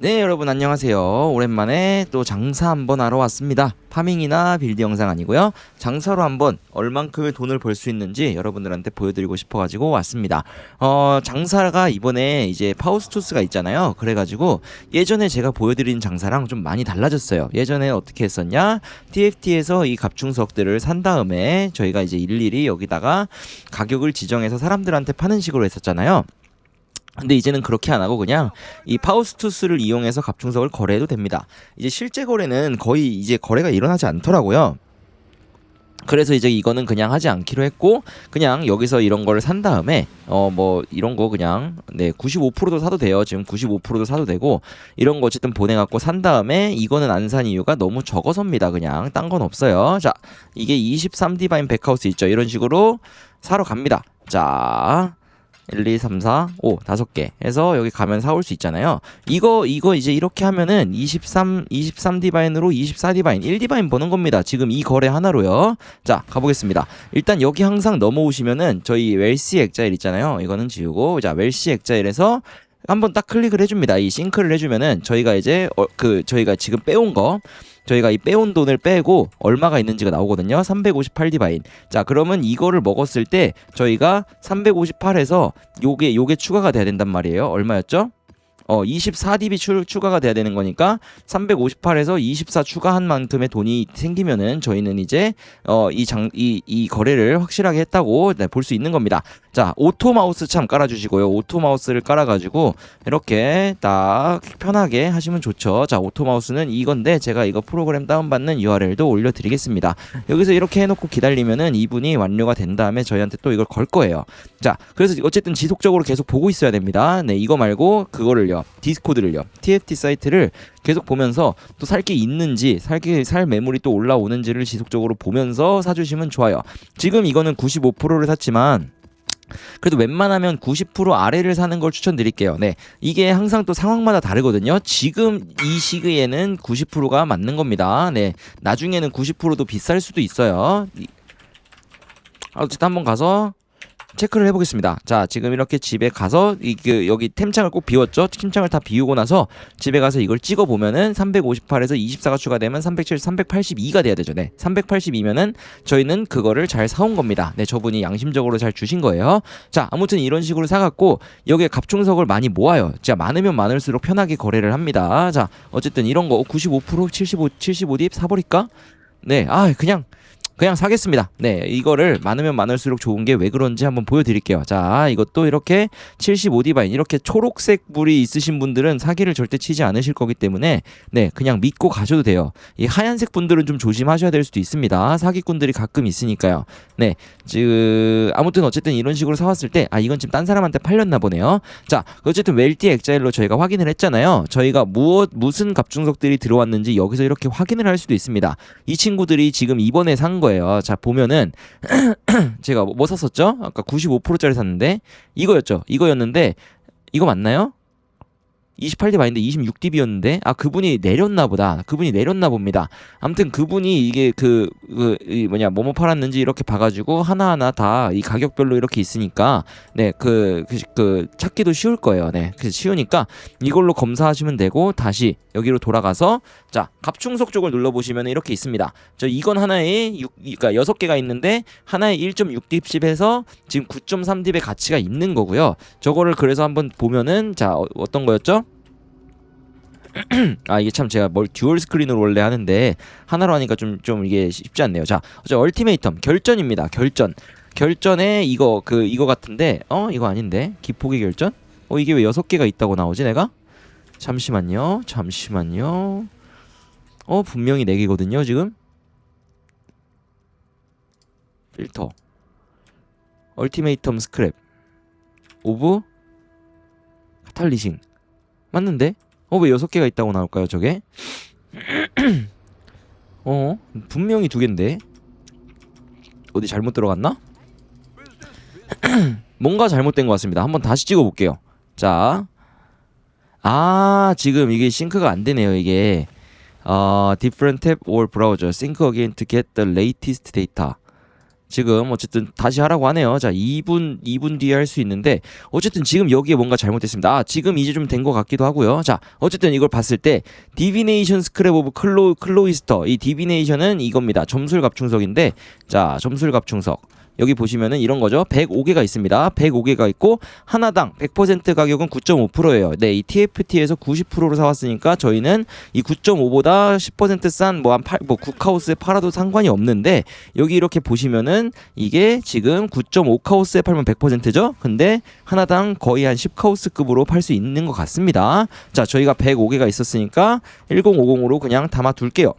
네 여러분 안녕하세요. 오랜만에 또 장사 한번 하러 왔습니다. 파밍이나 빌드 영상 아니고요. 장사로 한번 얼만큼의 돈을 벌 수 있는지 여러분들한테 보여드리고 싶어가지고 왔습니다. 어 장사가 이번에 이제 파우스투스가 있잖아요. 그래가지고 예전에 제가 보여드린 장사랑 좀 많이 달라졌어요. 예전에 어떻게 했었냐? TFT에서 이 갑충석들을 산 다음에 저희가 이제 일일이 여기다가 가격을 지정해서 사람들한테 파는 식으로 했었잖아요 근데 이제는 그렇게 안 하고 그냥 이 파우스투스를 이용해서 갑충석을 거래해도 됩니다. 이제 실제 거래는 거의 이제 거래가 일어나지 않더라고요. 그래서 이제 이거는 그냥 하지 않기로 했고 그냥 여기서 이런 거를 산 다음에 어 뭐 이런 거 그냥 네 95%도 사도 돼요. 지금 95%도 사도 되고 이런 거 어쨌든 보내갖고 산 다음에 이거는 안 산 이유가 너무 적어서입니다. 그냥 딴 건 없어요. 자 이게 23 디바인 백하우스 있죠. 이런 식으로 사러 갑니다. 자 1, 2, 3, 4, 5 다섯 개 해서 여기 가면 사올 수 있잖아요. 이거 이거 이제 이렇게 하면은 23 23 디바인으로 24 디바인 1 디바인 버는 겁니다. 지금 이 거래 하나로요. 자 가보겠습니다. 일단 여기 항상 넘어오시면은 저희 웰시 액자일 있잖아요. 이거는 지우고 자 웰시 액자일에서 한번 딱 클릭을 해줍니다. 이 싱크를 해주면은 저희가 이제 어, 그 저희가 지금 빼온 거 저희가 이 빼온 돈을 빼고 얼마가 있는지가 나오거든요. 358 디바인. 자, 그러면 이거를 먹었을 때 저희가 358에서 요게 요게 추가가 돼야 된단 말이에요. 얼마였죠? 어 24db 추, 추가가 돼야 되는 거니까 358에서 24 추가한 만큼의 돈이 생기면은 저희는 이제 어 이장이이 이 거래를 확실하게 했다고 네, 볼수 있는 겁니다. 자 오토 마우스 참 깔아주시고요. 오토 마우스를 깔아가지고 이렇게 딱 편하게 하시면 좋죠. 자 오토 마우스는 이건데 제가 이거 프로그램 다운받는 URL도 올려드리겠습니다. 여기서 이렇게 해놓고 기다리면은 이분이 완료가 된 다음에 저희한테 또 이걸 걸 거예요. 자 그래서 어쨌든 지속적으로 계속 보고 있어야 됩니다. 네 이거 말고 그거를요 디스코드를요 TFT 사이트를 계속 보면서 또 살 게 있는지 살게 살 매물이 또 올라오는지를 지속적으로 보면서 사주시면 좋아요. 지금 이거는 95%를 샀지만 그래도 웬만하면 90% 아래를 사는 걸 추천드릴게요. 네. 이게 항상 또 상황마다 다르거든요. 지금 이 시기에는 90%가 맞는 겁니다. 네. 나중에는 90%도 비쌀 수도 있어요. 어쨌든 한번 가서 체크를 해보겠습니다. 자, 지금 이렇게 집에 가서 이 그 여기 템창을 꼭 비웠죠. 템창을 다 비우고 나서 집에 가서 이걸 찍어 보면은 358에서 24가 추가되면 307, 382가 돼야 되죠. 네, 382면은 저희는 그거를 잘 사온 겁니다. 네, 저분이 양심적으로 잘 주신 거예요. 자, 아무튼 이런 식으로 사갖고 여기에 갑충석을 많이 모아요. 자, 많으면 많을수록 편하게 거래를 합니다. 자, 어쨌든 이런 거 95% 75, 75딥 사버릴까? 네, 아 그냥 그냥 사겠습니다. 네, 이거를 많으면 많을수록 좋은 게 왜 그런지 한번 보여드릴게요. 자, 이것도 이렇게 75 디바인 이렇게 초록색 불이 있으신 분들은 사기를 절대 치지 않으실 거기 때문에 네, 그냥 믿고 가셔도 돼요. 이 하얀색 분들은 좀 조심하셔야 될 수도 있습니다. 사기꾼들이 가끔 있으니까요. 네, 즉 아무튼 어쨌든 이런 식으로 사왔을 때 아 이건 지금 딴 사람한테 팔렸나 보네요. 자, 어쨌든 웰티 엑자일로 저희가 확인을 했잖아요. 저희가 무엇 무슨 갑중석들이 들어왔는지 여기서 이렇게 확인을 할 수도 있습니다. 이 친구들이 지금 이번에 산 거. 거예요. 자 보면은 제가 뭐 샀었죠? 아까 95%짜리 샀는데 이거였죠. 이거였는데 이거 맞나요? 28딥 아닌데 26딥이었는데 아 그분이 내렸나 보다. 그분이 내렸나 봅니다. 아무튼 그분이 이게 그, 그 뭐냐 뭐뭐 팔았는지 이렇게 봐가지고 하나하나 다 이 가격별로 이렇게 있으니까 네그 그, 그 찾기도 쉬울 거예요. 네 그래서 쉬우니까 이걸로 검사하시면 되고 다시 여기로 돌아가서 자 갑충석 쪽을 눌러보시면 이렇게 있습니다. 저 이건 하나에 6, 그러니까 6 개가 있는데 하나에 1.6딥십에서 지금 9.3딥의 가치가 있는 거고요. 저거를 그래서 한번 보면은 자 어, 어떤 거였죠? 아 이게 참 제가 뭘 듀얼 스크린으로 원래 하는데 하나로 하니까 좀좀 이게 쉽지 않네요. 자, 어제 얼티메이텀 결전입니다. 결전. 결전에 이거 그 이거 같은데 어 이거 아닌데 기폭의 결전? 어 이게 왜 여섯 개가 있다고 나오지 내가? 잠시만요. 잠시만요. 어 분명히 네 개거든요 지금. 필터. 얼티메이텀 스크랩. 오브 카탈리싱. 맞는데? 어, 왜 여섯 개가 있다고 나올까요, 저게? 어, 분명히 두 개인데. 어디 잘못 들어갔나? 뭔가 잘못된 것 같습니다. 한번 다시 찍어볼게요. 자. 아, 지금 이게 싱크가 안 되네요, 이게. 어, different tab or browser. sync again to get the latest data. 지금 어쨌든 다시 하라고 하네요. 자, 2분 2분 뒤에 할 수 있는데 어쨌든 지금 여기에 뭔가 잘못됐습니다. 아, 지금 이제 좀 된 것 같기도 하고요. 자, 어쨌든 이걸 봤을 때 디비네이션 스크랩 오브 클로 클로이스터 이 디비네이션은 이겁니다. 점술 갑충석인데 자, 점술 갑충석 여기 보시면은 이런 거죠. 105개가 있습니다. 105개가 있고 하나당 100% 가격은 9.5%예요. 네, 이 TFT에서 90%로 사왔으니까 저희는 이 9.5보다 10%싼 뭐 한 뭐 국하우스에 팔아도 상관이 없는데 여기 이렇게 보시면은 이게 지금 9.5카우스에 팔면 100%죠. 근데 하나당 거의 한 10카우스급으로 팔 수 있는 것 같습니다. 자, 저희가 105개가 있었으니까 1050으로 그냥 담아 둘게요.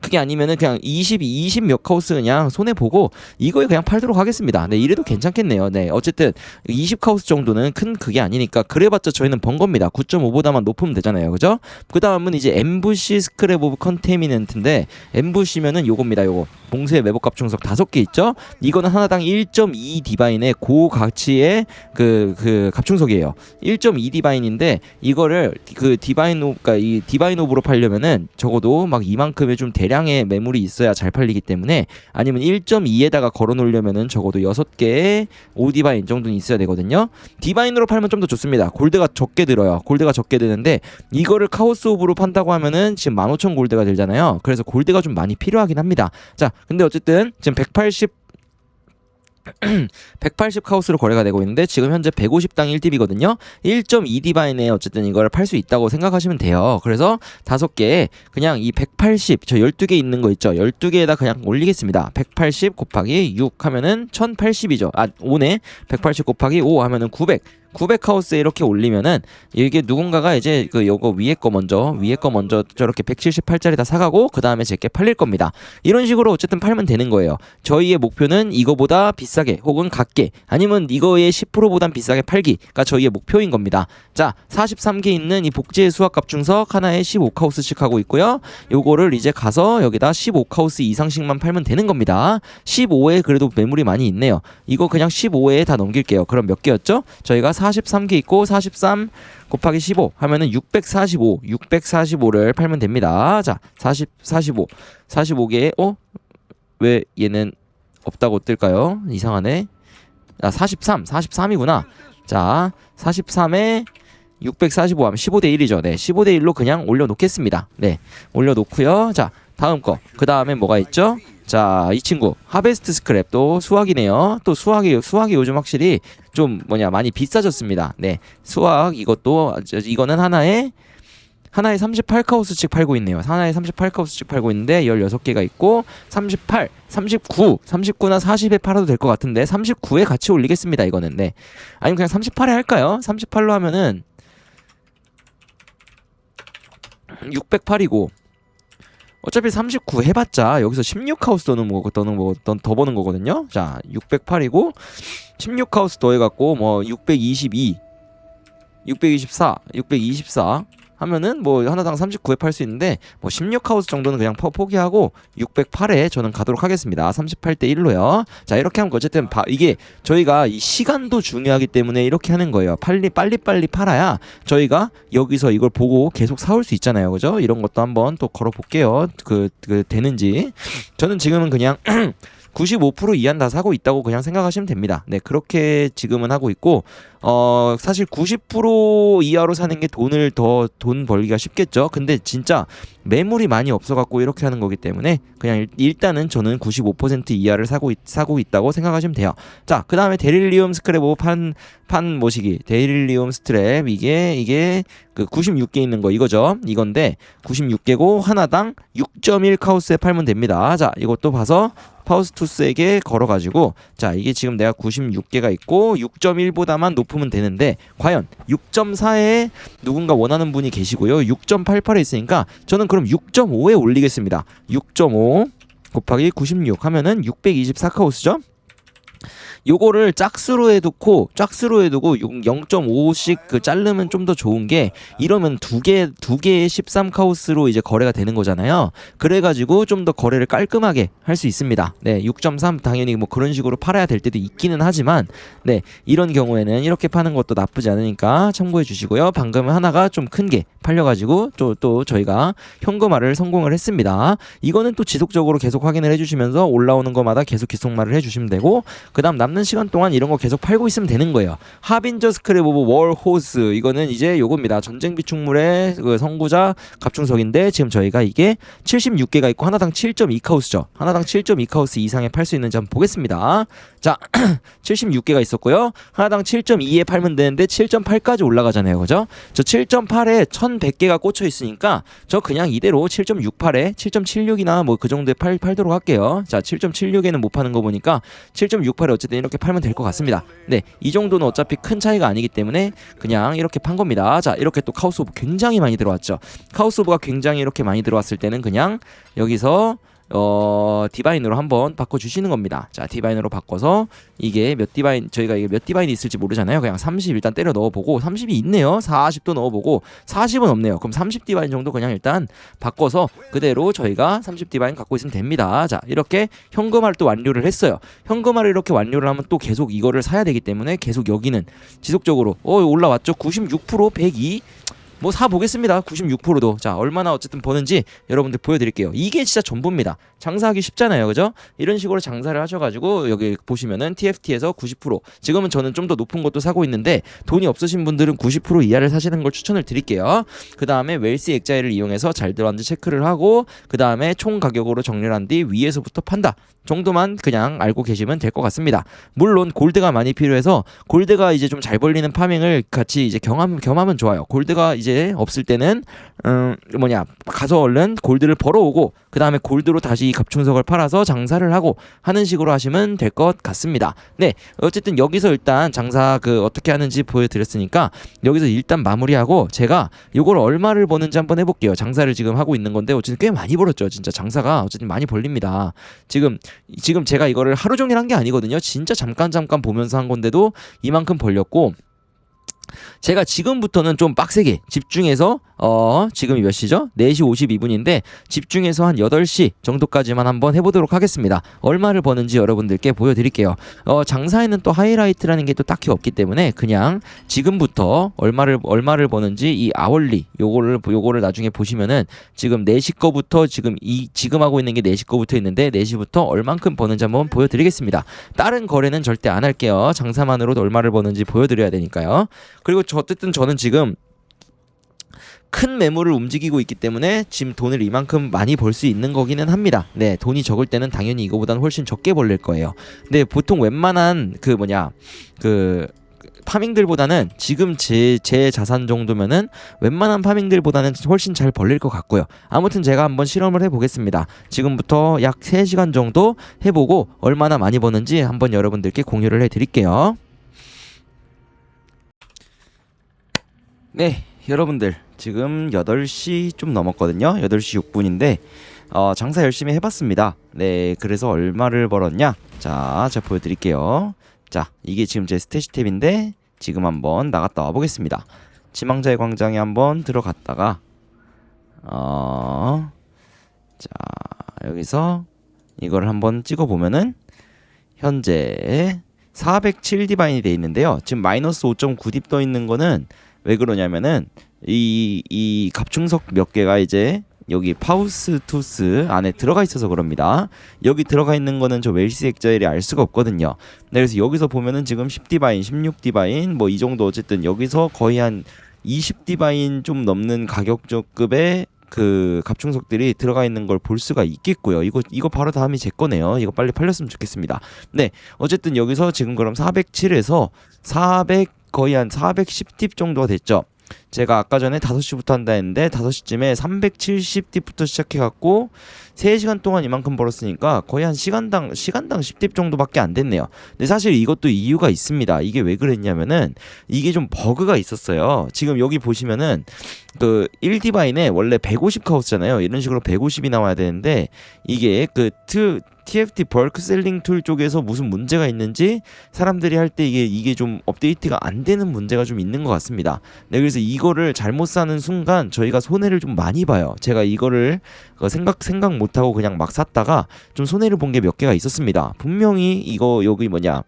그게 아니면은 그냥 20, 20 몇 카우스 그냥 손해 보고 이거에 그냥 팔도록 하겠습니다. 네, 이래도 괜찮겠네요. 네, 어쨌든 20 카우스 정도는 큰 그게 아니니까 그래봤자 저희는 번 겁니다. 9.5보다만 높으면 되잖아요, 그죠? 그 다음은 이제 엠부시 스크랩 오브 컨테미넨트인데 엠부시면은 요겁니다, 요거 봉쇄 매복갑 충석 다섯 개 있죠? 이거는 하나당 1.2 디바인의 고가치의 그, 그 갑충석이에요. 1.2 디바인인데 이거를 그 디바인 오, 그러니까 이 디바인 오브로 팔려면은 적어도 막 이만큼의 좀 대량의 매물이 있어야 잘 팔리기 때문에 아니면 1.2에다가 걸어 놓으려면은 적어도 6개의 5디바인 정도는 있어야 되거든요. 디바인으로 팔면 좀 더 좋습니다. 골드가 적게 들어요. 골드가 적게 드는데 이거를 카오스 오브로 판다고 하면은 지금 15,000 골드가 들잖아요. 그래서 골드가 좀 많이 필요하긴 합니다. 자, 근데 어쨌든 지금 180 180 카우스로 거래가 되고 있는데 지금 현재 150당 1딥이거든요. 1.2 디바인에 어쨌든 이걸 팔 수 있다고 생각하시면 돼요. 그래서 다섯 개에 그냥 이 180, 저 12개 있는 거 있죠. 12개에다 그냥 올리겠습니다. 180 곱하기 6 하면은 1080이죠. 아, 5네. 180 곱하기 5 하면은 900. 900하우스에 이렇게 올리면은 이게 누군가가 이제 그 요거 위에 거 먼저 위에 거 먼저 저렇게 178짜리 다 사가고 그 다음에 제게 팔릴 겁니다. 이런 식으로 어쨌든 팔면 되는 거예요. 저희의 목표는 이거보다 비싸게 혹은 같게 아니면 이거의 10%보단 비싸게 팔기가 저희의 목표인 겁니다. 자, 43개 있는 이 복제의 수학 갑충석 하나에 15카우스씩 하고 있고요. 요거를 이제 가서 여기다 15카우스 이상씩만 팔면 되는 겁니다. 15에 그래도 매물이 많이 있네요. 이거 그냥 15에 다 넘길게요. 그럼 몇 개였죠? 저희가 43개 있고 43 곱하기 15 하면은 645, 645를 팔면 됩니다. 자, 40, 45, 45개에 어? 왜 얘는 없다고 뜰까요? 이상하네. 아, 43, 43이구나. 자, 43에 645 하면 15대 1이죠. 네, 15대 1로 그냥 올려놓겠습니다. 네, 올려놓고요. 자, 다음 거. 그 다음에 뭐가 있죠? 자, 이 친구 하베스트 스크랩 또 수학이네요. 또 수학이 수학이 요즘 확실히 좀 뭐냐 많이 비싸졌습니다. 네, 수학 이것도 저- 이거는 하나에 하나에 38카우스씩 팔고 있네요. 하나에 38카우스씩 팔고 있는데 16개가 있고 38, 39, 39나 40에 팔아도 될 것 같은데 39에 같이 올리겠습니다. 이거는 네. 아니면 그냥 38에 할까요? 38로 하면은 608이고 어차피 39 해봤자 여기서 16하우스 더는 뭐 더는 뭐더 더 버는 거거든요. 자, 608이고 16하우스 더해갖고 뭐 622, 624, 624 하면은 뭐 하나당 39에 팔수 있는데 뭐 16하우스 정도는 그냥 포, 포기하고 608에 저는 가도록 하겠습니다. 38대 1로요. 자 이렇게 하면 어쨌든 바, 이게 저희가 이 시간도 중요하기 때문에 이렇게 하는 거예요. 빨리 빨리 빨리 팔아야 저희가 여기서 이걸 보고 계속 사올 수 있잖아요. 그죠? 이런 것도 한번 또 걸어 볼게요. 그, 그 되는지. 저는 지금은 그냥 95% 이하는 다 사고 있다고 그냥 생각하시면 됩니다. 네, 그렇게 지금은 하고 있고, 어, 사실 90% 이하로 사는 게 돈을 더 돈 벌기가 쉽겠죠. 근데 진짜 매물이 많이 없어 갖고 이렇게 하는 거기 때문에 그냥 일- 일단은 저는 95% 이하를 사고, 있, 사고 있다고 생각하시면 돼요. 자, 그 다음에 데릴리움 스크랩 오브 판, 판 모시기. 데릴리움 스트랩. 이게, 이게 그 96개 있는 거 이거죠. 이건데 96개고 하나당 6.1 카우스에 팔면 됩니다. 자, 이것도 봐서 파우스투스에게 걸어가지고 자 이게 지금 내가 96개가 있고 6.1보다만 높으면 되는데 과연 6.4에 누군가 원하는 분이 계시고요 6.88에 있으니까 저는 그럼 6.5에 올리겠습니다 6.5 곱하기 96 하면은 624카우스죠 요거를 짝수로 해두고 짝수로 해두고 0.5씩 그 자르면 좀 더 좋은 게 이러면 두 개 두 개의 13 카우스로 이제 거래가 되는 거잖아요. 그래가지고 좀 더 거래를 깔끔하게 할 수 있습니다. 네, 6.3 당연히 뭐 그런 식으로 팔아야 될 때도 있기는 하지만 네 이런 경우에는 이렇게 파는 것도 나쁘지 않으니까 참고해 주시고요. 방금 하나가 좀 큰 게 팔려가지고 또 또 저희가 현금화를 성공을 했습니다. 이거는 또 지속적으로 계속 확인을 해주시면서 올라오는 것마다 계속 기속말을 해주시면 되고 그 다음 남는 시간 동안 이런 거 계속 팔고 있으면 되는 거예요. 하빈저 스크랩 오브 월 호스 이거는 이제 요겁니다. 전쟁 비축물의 그 선구자 갑충석인데 지금 저희가 이게 76개가 있고 하나당 7.2 카우스죠. 하나당 7.2 카우스 이상에 팔 수 있는지 한번 보겠습니다. 자, 76개가 있었고요. 하나당 7.2에 팔면 되는데 7.8까지 올라가잖아요. 그죠? 저 7.8에 1100개가 꽂혀 있으니까 저 그냥 이대로 7.68에 7.76이나 뭐 그 정도에 팔, 팔도록 할게요. 자, 7.76에는 못 파는 거 보니까 7.68에 어쨌든 이렇게 팔면 될 것 같습니다. 네, 이 정도는 어차피 큰 차이가 아니기 때문에 그냥 이렇게 판 겁니다. 자, 이렇게 또 카우스 오브 굉장히 많이 들어왔죠. 카우스 오브가 굉장히 이렇게 많이 들어왔을 때는 그냥 여기서 어 디바인으로 한번 바꿔 주시는 겁니다. 자 디바인으로 바꿔서 이게 몇 디바인 저희가 이게 몇 디바인이 있을지 모르잖아요. 그냥 30 일단 때려 넣어 보고 30이 있네요. 40도 넣어 보고 40은 없네요. 그럼 30 디바인 정도 그냥 일단 바꿔서 그대로 저희가 30 디바인 갖고 있으면 됩니다. 자 이렇게 현금화를 또 완료를 했어요. 현금화를 이렇게 완료를 하면 또 계속 이거를 사야 되기 때문에 계속 여기는 지속적으로 어 올라왔죠. 96% 102 뭐 사 보겠습니다. 96%도. 자, 얼마나 어쨌든 버는지 여러분들 보여드릴게요. 이게 진짜 전부입니다. 장사하기 쉽잖아요. 그죠? 이런 식으로 장사를 하셔가지고 여기 보시면은 TFT에서 90% 지금은 저는 좀 더 높은 것도 사고 있는데 돈이 없으신 분들은 90% 이하를 사시는 걸 추천을 드릴게요. 그 다음에 웰시 액자이를 이용해서 잘 들어왔는지 체크를 하고 그 다음에 총 가격으로 정렬한 뒤 위에서부터 판다. 정도만 그냥 알고 계시면 될 것 같습니다. 물론 골드가 많이 필요해서 골드가 이제 좀 잘 벌리는 파밍을 같이 이제 경험 겸하면 좋아요. 골드가 이제 없을 때는 음 뭐냐 가서 얼른 골드를 벌어오고 그 다음에 골드로 다시 갑충석을 팔아서 장사를 하고 하는 식으로 하시면 될 것 같습니다. 네 어쨌든 여기서 일단 장사 그 어떻게 하는지 보여드렸으니까 여기서 일단 마무리하고 제가 이걸 얼마를 버는지 한번 해볼게요. 장사를 지금 하고 있는 건데 어쨌든 꽤 많이 벌었죠. 진짜 장사가 어쨌든 많이 벌립니다. 지금 지금 제가 이거를 하루 종일 한 게 아니거든요. 진짜 잠깐 잠깐 보면서 한 건데도 이만큼 벌렸고 제가 지금부터는 좀 빡세게 집중해서 어 지금이 몇 시죠? 4시 52분인데 집중해서 한 8시 정도까지만 한번 해보도록 하겠습니다. 얼마를 버는지 여러분들께 보여드릴게요. 어 장사에는 또 하이라이트라는 게 또 딱히 없기 때문에 그냥 지금부터 얼마를 얼마를 버는지 이 아월리 요거를 요거를 나중에 보시면은 지금 4시 거부터 지금 이 지금 하고 있는 게 4시 거부터 있는데 4시부터 얼만큼 버는지 한번 보여드리겠습니다. 다른 거래는 절대 안 할게요. 장사만으로도 얼마를 버는지 보여드려야 되니까요. 그리고 저 어쨌든 저는 지금 큰 매물을 움직이고 있기 때문에 지금 돈을 이만큼 많이 벌 수 있는 거기는 합니다. 네, 돈이 적을 때는 당연히 이거보다는 훨씬 적게 벌릴 거예요. 근데 보통 웬만한 그 뭐냐 그 파밍들보다는 지금 제, 제 자산 정도면은 웬만한 파밍들보다는 훨씬 잘 벌릴 것 같고요. 아무튼 제가 한번 실험을 해보겠습니다. 지금부터 약 3시간 정도 해보고 얼마나 많이 버는지 한번 여러분들께 공유를 해드릴게요. 네, 여러분들 지금 8시 좀 넘었거든요. 8시 6분인데 어, 장사 열심히 해봤습니다. 네, 그래서 얼마를 벌었냐? 자, 제가 보여드릴게요. 자, 이게 지금 제 스테시 탭인데 지금 한번 나갔다 와보겠습니다. 지망자의 광장에 한번 들어갔다가 어, 자 여기서 이걸 한번 찍어보면은 현재 407 디바인이 돼 있는데요. 지금 마이너스 5.9딥 떠 있는 거는 왜 그러냐면은 이, 이 갑충석 몇 개가 이제 여기 파우스 투스 안에 들어가 있어서 그럽니다. 여기 들어가 있는 거는 저 웰시 액자일이 알 수가 없거든요. 네, 그래서 여기서 보면은 지금 10디바인, 16디바인 뭐 이 정도 어쨌든 여기서 거의 한 20디바인 좀 넘는 가격적급의 그 갑충석들이 들어가 있는 걸 볼 수가 있겠고요. 이거 이거 바로 다음이 제 거네요. 이거 빨리 팔렸으면 좋겠습니다. 네, 어쨌든 여기서 지금 그럼 407에서 400 거의 한 410팁 정도가 됐죠. 제가 아까 전에 5시부터 한다 했는데 5시쯤에 370딥부터 시작해 갖고 3시간 동안 이만큼 벌었으니까 거의 한 시간당 시간당 10딥 정도밖에 안 됐네요. 근데 사실 이것도 이유가 있습니다. 이게 왜 그랬냐면은 이게 좀 버그가 있었어요. 지금 여기 보시면은 그 1디바인에 원래 150 카우스잖아요. 이런 식으로 150이 나와야 되는데 이게 그 트, TFT 벌크 셀링 툴 쪽에서 무슨 문제가 있는지 사람들이 할 때 이게 이게 좀 업데이트가 안 되는 문제가 좀 있는 것 같습니다. 네, 그래서 이거를 잘못 사는 순간 저희가 손해를 좀 많이 봐요. 제가 이거를 어, 생각 생각 못 하고 그냥 막 샀다가 좀 손해를 본 게 몇 개가 있었습니다. 분명히 이거 여기 뭐냐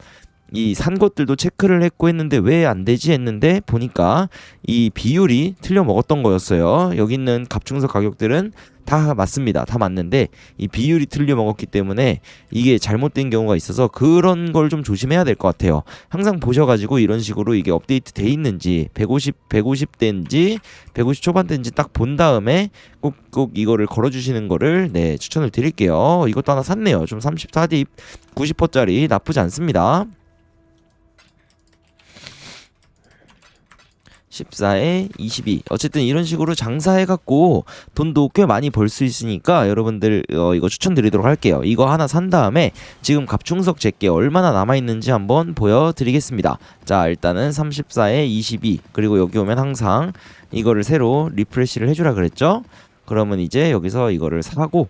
이 산 것들도 체크를 했고 했는데 왜 안 되지 했는데 보니까 이 비율이 틀려 먹었던 거였어요. 여기 있는 갑충석 가격들은 다 맞습니다. 다 맞는데 이 비율이 틀려 먹었기 때문에 이게 잘못된 경우가 있어서 그런 걸 좀 조심해야 될 것 같아요. 항상 보셔가지고 이런 식으로 이게 업데이트 돼 있는지 150 150대인지 150 초반대인지 딱 본 다음에 꼭꼭 이거를 걸어주시는 거를 네 추천을 드릴게요. 이것도 하나 샀네요. 좀 34딥 90%짜리 나쁘지 않습니다. 14에 22. 어쨌든 이런 식으로 장사해갖고 돈도 꽤 많이 벌 수 있으니까 여러분들 어, 이거 추천드리도록 할게요. 이거 하나 산 다음에 지금 갑충석 제게 얼마나 남아있는지 한번 보여드리겠습니다. 자, 일단은 34에 22. 그리고 여기 오면 항상 이거를 새로 리프레시를 해주라 그랬죠? 그러면 이제 여기서 이거를 사고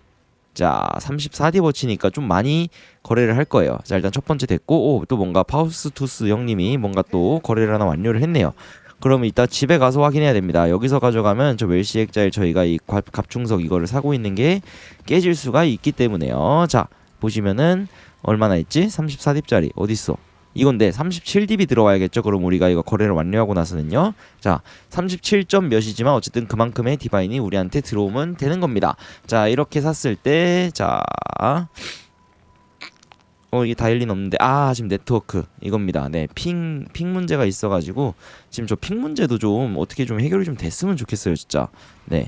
자 34디 버치니까 좀 많이 거래를 할 거예요 자 일단 첫 번째 됐고 오, 또 뭔가 파우스투스 형님이 뭔가 또 거래를 하나 완료를 했네요 그러면 이따 집에 가서 확인해야 됩니다. 여기서 가져가면 저 웰시 액자일 저희가 이 갑충석 이거를 사고 있는 게 깨질 수가 있기 때문에요. 자 보시면은 얼마나 있지? 34딥짜리 어딨어? 이건데 37딥이 들어와야겠죠. 그럼 우리가 이거 거래를 완료하고 나서는요. 자, 37점 몇이지만 어쨌든 그만큼의 디바인이 우리한테 들어오면 되는 겁니다. 자, 이렇게 샀을 때 자, 어 이게 다일린 없는데 아 지금 네트워크 이겁니다. 네, 핑 핑 문제가 있어가지고 지금 저 핑 문제도 좀 어떻게 좀 해결이 좀 됐으면 좋겠어요, 진짜. 네.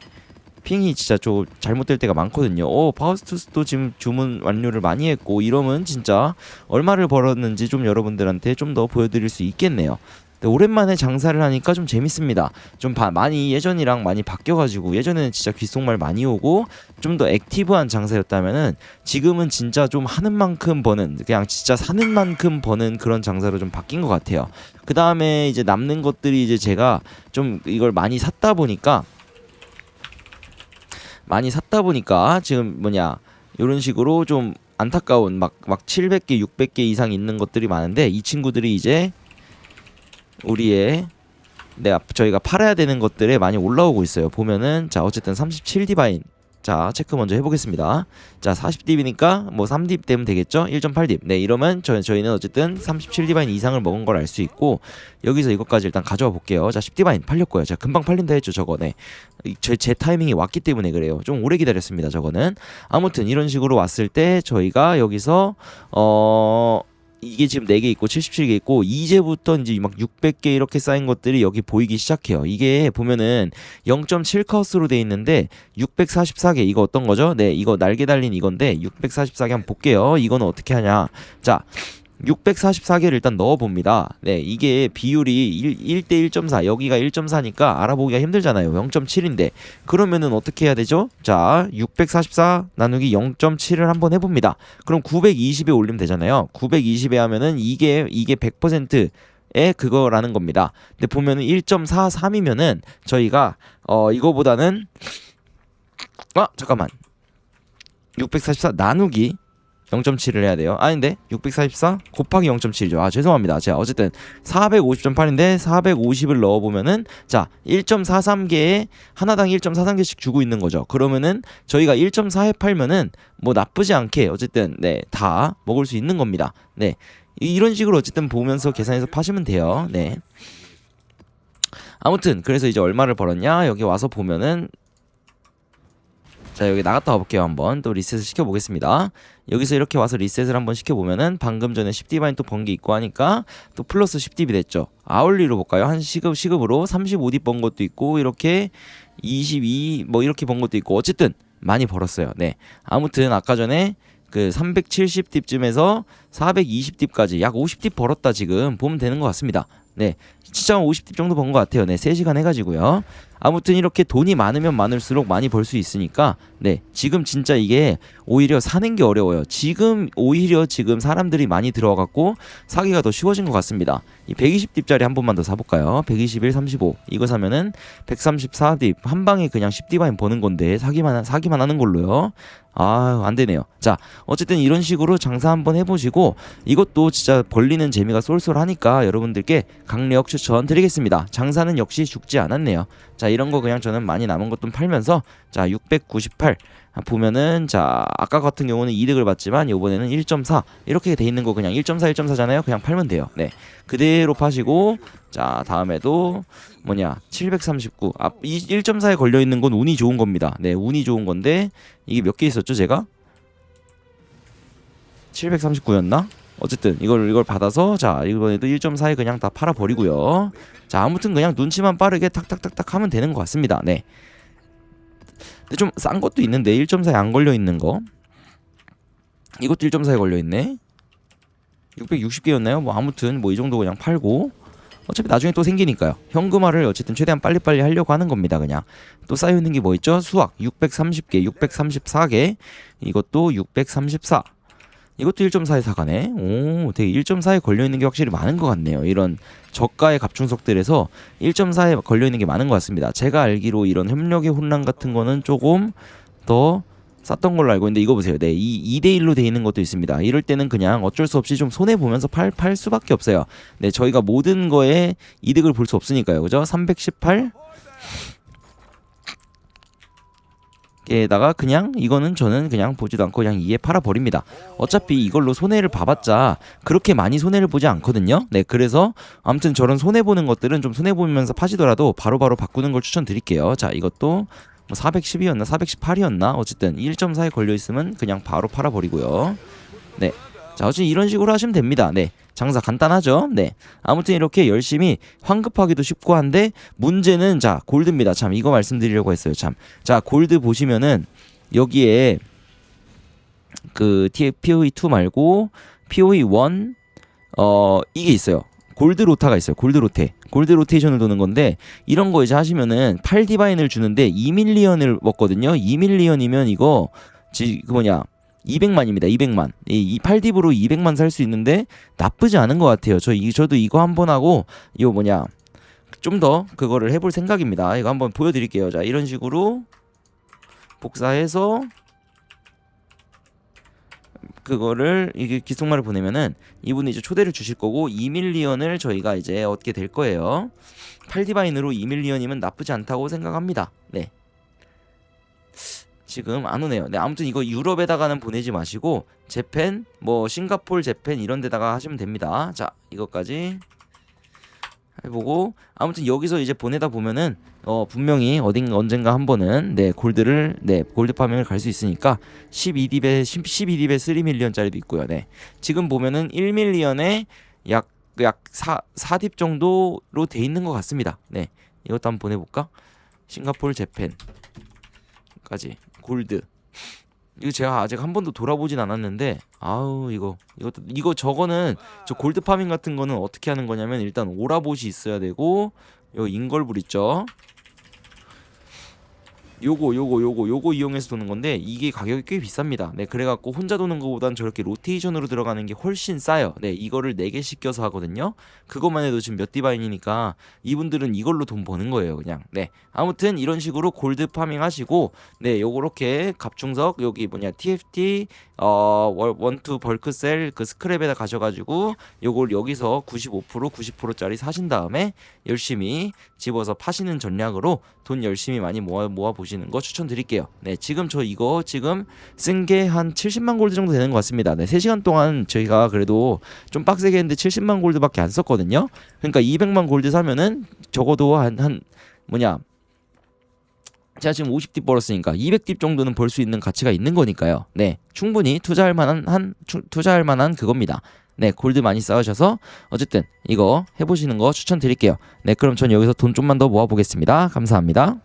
핑이 진짜 좀 잘못될 때가 많거든요. 오 파우스투스도 지금 주문 완료를 많이 했고 이러면 진짜 얼마를 벌었는지 좀 여러분들한테 좀 더 보여드릴 수 있겠네요. 네, 오랜만에 장사를 하니까 좀 재밌습니다. 좀 바, 많이 예전이랑 많이 바뀌어가지고 예전에는 진짜 귓속말 많이 오고 좀 더 액티브한 장사였다면은 지금은 진짜 좀 하는 만큼 버는 그냥 진짜 사는 만큼 버는 그런 장사로 좀 바뀐 것 같아요. 그 다음에 이제 남는 것들이 이제 제가 좀 이걸 많이 샀다 보니까 많이 샀다 보니까 지금 뭐냐 이런 식으로 좀 안타까운 막 막 700개, 600개 이상 있는 것들이 많은데 이 친구들이 이제 우리의 내가 저희가 팔아야 되는 것들에 많이 올라오고 있어요. 보면은 자 어쨌든 37 디바인 자 체크 먼저 해보겠습니다. 자 40딥이니까 뭐 3딥 되면 되겠죠? 1.8딥. 네 이러면 저, 저희는 어쨌든 37 디바인 이상을 먹은 걸 알 수 있고 여기서 이것까지 일단 가져와 볼게요. 자 10 디바인 팔렸고요. 제가 금방 팔린다 했죠 저거 네. 제, 제 타이밍이 왔기 때문에 그래요. 좀 오래 기다렸습니다 저거는. 아무튼 이런 식으로 왔을 때 저희가 여기서 어 이게 지금 4개 있고 77개 있고 이제부터 이제 막 600개 이렇게 쌓인 것들이 여기 보이기 시작해요. 이게 보면은 0.7 카우스로 돼 있는데 644개 이거 어떤 거죠? 네, 이거 날개 달린 이건데 644개 한번 볼게요. 이거는 어떻게 하냐? 자, 644개를 일단 넣어 봅니다. 네, 이게 비율이 1, 대 1.4. 여기가 1.4니까 알아보기가 힘들잖아요. 0.7인데. 그러면은 어떻게 해야 되죠? 자, 644 나누기 0.7을 한번 해 봅니다. 그럼 920에 올리면 되잖아요. 920에 하면은 이게 이게 100%에 그거라는 겁니다. 근데 보면은 1.43이면은 저희가 어 이거보다는 아, 잠깐만. 644 나누기 0.7을 해야 돼요. 아닌데 644 곱하기 0.7이죠. 아 죄송합니다. 제가 어쨌든 450.8인데 450을 넣어보면은 자 1.43개에 하나당 1.43개씩 주고 있는 거죠. 그러면은 저희가 1.4에 팔면은 뭐 나쁘지 않게 어쨌든 네 다 먹을 수 있는 겁니다. 네 이런 식으로 어쨌든 보면서 계산해서 파시면 돼요. 네. 아무튼 그래서 이제 얼마를 벌었냐 여기 와서 보면은 자 여기 나갔다 와볼게요 한번. 또 리셋을 시켜보겠습니다. 여기서 이렇게 와서 리셋을 한번 시켜보면은 방금 전에 10디바인 또번게 있고 하니까 또 플러스 10딥이 됐죠. 아울리로 볼까요? 한 시급 시급으로 35딥 번 것도 있고 이렇게 22 뭐 이렇게 번 것도 있고 어쨌든 많이 벌었어요. 네. 아무튼 아까 전에 그 370딥쯤에서 420딥까지 약 50딥 벌었다 지금 보면 되는 것 같습니다. 네, 진짜 한 50딥 정도 번 것 같아요. 네, 3시간 해가지고요. 아무튼 이렇게 돈이 많으면 많을수록 많이 벌 수 있으니까 네 지금 진짜 이게 오히려 사는 게 어려워요 지금 오히려 지금 사람들이 많이 들어와갖고 사기가 더 쉬워진 것 같습니다 이 120딥짜리 한 번만 더 사볼까요 121 35 이거 사면은 134딥 한 방에 그냥 10딥아인 버는 건데 사기만 사기만 하는 걸로요 아, 안 되네요. 자, 어쨌든 이런 식으로 장사 한번 해보시고 이것도 진짜 벌리는 재미가 쏠쏠하니까 여러분들께 강력 추천 드리겠습니다. 장사는 역시 죽지 않았네요. 자, 이런 거 그냥 저는 많이 남은 것 좀 팔면서 자, 698 보면은 자 아까 같은 경우는 이득을 받지만 이번에는 1.4 이렇게 돼 있는 거 그냥 1.4 1.4잖아요. 그냥 팔면 돼요. 네. 그대로 파시고 자 다음에도 뭐냐 739 아, 이 1.4에 걸려 있는 건 운이 좋은 겁니다. 네 운이 좋은 건데 이게 몇 개 있었죠 제가? 739였나 어쨌든 이걸 이걸 받아서 자 이번에도 1.4에 그냥 다 팔아 버리고요 자 아무튼 그냥 눈치만 빠르게 탁탁탁탁 하면 되는 것 같습니다 네 근데 좀 싼 것도 있는데 1.4에 안 걸려 있는 거. 이것도 1.4에 걸려 있네. 660개였나요? 뭐 아무튼 뭐 이 정도 그냥 팔고 어차피 나중에 또 생기니까요. 현금화를 어쨌든 최대한 빨리빨리 하려고 하는 겁니다. 그냥 또 쌓여 있는 게 뭐 있죠? 수학 630개, 634개. 이것도 634. 이것도 1.4에 사가네. 오, 되게 1.4에 걸려 있는 게 확실히 많은 것 같네요. 이런 저가의 갑충석들에서 1.4에 걸려 있는 게 많은 것 같습니다. 제가 알기로 이런 협력의 혼란 같은 거는 조금 더 쌌던 걸로 알고 있는데 이거 보세요. 네, 이 2대 1로 돼 있는 것도 있습니다. 이럴 때는 그냥 어쩔 수 없이 좀 손해 보면서 팔, 팔 수밖에 없어요. 네, 저희가 모든 거에 이득을 볼 수 없으니까요. 그죠? 318 게다가 그냥 이거는 저는 그냥 보지도 않고 그냥 이에 팔아 버립니다. 어차피 이걸로 손해를 봐봤자 그렇게 많이 손해를 보지 않거든요. 네, 그래서 아무튼 저런 손해 보는 것들은 좀 손해 보면서 파시더라도 바로바로 바꾸는 걸 추천드릴게요. 자, 이것도 뭐 410이었나 418이었나 어쨌든 1.4에 걸려 있으면 그냥 바로 팔아 버리고요. 네. 자, 어쨌든 이런 식으로 하시면 됩니다. 네. 장사 간단하죠? 네. 아무튼 이렇게 열심히 환급하기도 쉽고 한데 문제는 자, 골드입니다. 참 이거 말씀드리려고 했어요. 참. 자, 골드 보시면은 여기에 그 POE2 말고 POE1 어 이게 있어요. 골드 로타가 있어요. 골드 로테. 골드 로테이션을 도는 건데 이런 거 이제 하시면은 8 디바인을 주는데 2밀리언을 먹거든요. 2밀리언이면 이거 지 그 뭐냐 200만입니다. 200만. 이, 이 8딥으로 200만 살 수 있는데 나쁘지 않은 것 같아요. 저 이, 저도 이거 한번 하고 이거 뭐냐 좀 더 그거를 해볼 생각입니다. 이거 한번 보여드릴게요. 자 이런 식으로 복사해서 그거를 이게 기속말을 보내면은 이분이 이제 초대를 주실 거고 2밀리언을 저희가 이제 얻게 될 거예요. 8디바인으로 2밀리언이면 나쁘지 않다고 생각합니다. 네. 지금 안 오네요. 네, 아무튼 이거 유럽에다가는 보내지 마시고 재팬, 뭐 싱가폴, 재팬 이런 데다가 하시면 됩니다. 자, 이것까지 해보고 아무튼 여기서 이제 보내다 보면은 어 분명히 어딘가 언젠가 한 번은 네 골드를 네 골드 파밍을 갈 수 있으니까 12딥에 12딥에 3밀리언짜리도 있고요. 네 지금 보면은 1밀리언에 약 약 4, 4딥 정도로 돼 있는 것 같습니다. 네 이것도 한번 보내볼까? 싱가폴 재팬까지 골드. 이거 제가 아직 한 번도 돌아보진 않았는데 아우 이거 이것도 이거 저거는 저 골드 파밍 같은 거는 어떻게 하는 거냐면 일단 오라봇이 있어야 되고 요 인걸불 있죠 요거 요거 요거 요거 이용해서 도는 건데 이게 가격이 꽤 비쌉니다. 네, 그래갖고 혼자 도는 것보단 저렇게 로테이션으로 들어가는 게 훨씬 싸요. 네, 이거를 4개씩 껴서 하거든요. 그것만 해도 지금 몇 디바인이니까 이분들은 이걸로 돈 버는 거예요, 그냥. 네, 아무튼 이런 식으로 골드 파밍 하시고 네, 요렇게 갑충석 여기 뭐냐 TFT 어 원투 벌크셀 그 스크랩에다 가셔가지고 요걸 여기서 95% 90%짜리 사신 다음에 열심히 집어서 파시는 전략으로 돈 열심히 많이 모아 모아 보시 는 거 추천드릴게요. 네, 지금 저 이거 지금 쓴 게 한 70만 골드 정도 되는 것 같습니다. 네, 3시간 동안 저희가 그래도 좀 빡세게 했는데 70만 골드밖에 안 썼거든요. 그러니까 200만 골드 사면은 적어도 한 한 뭐냐 제가 지금 50딥 벌었으니까 200딥 정도는 벌 수 있는 가치가 있는 거니까요. 네, 충분히 투자할 만한 한 투, 투자할 만한 그겁니다. 네, 골드 많이 쌓으셔서 어쨌든 이거 해보시는 거 추천드릴게요. 네, 그럼 전 여기서 돈 좀만 더 모아보겠습니다. 감사합니다.